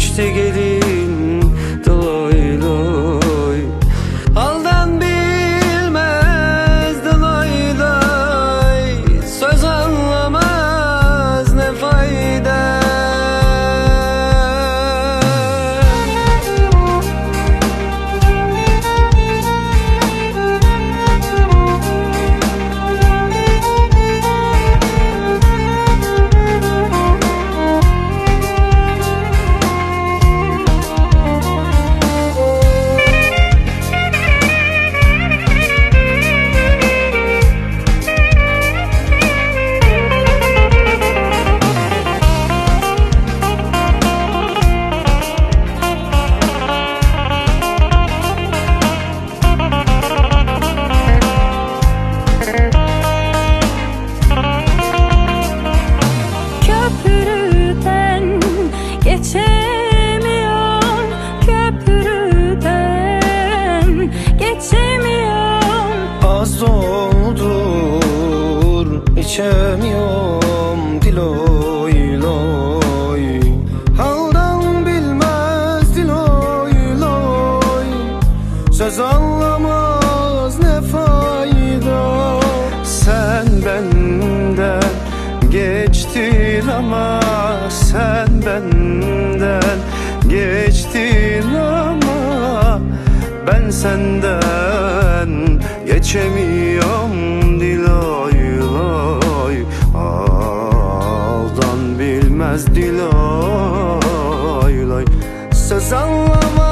geçti gelin Az doldur içemiyorum diloy loy. Haldan bilmez diloy loy. Söz anlamaz ne fayda? Sen benden geçtin ama Sen benden geçtin ama Ben senden Geçemiyorum dilay lay Aldan bilmez dilay lay Söz anlamaz.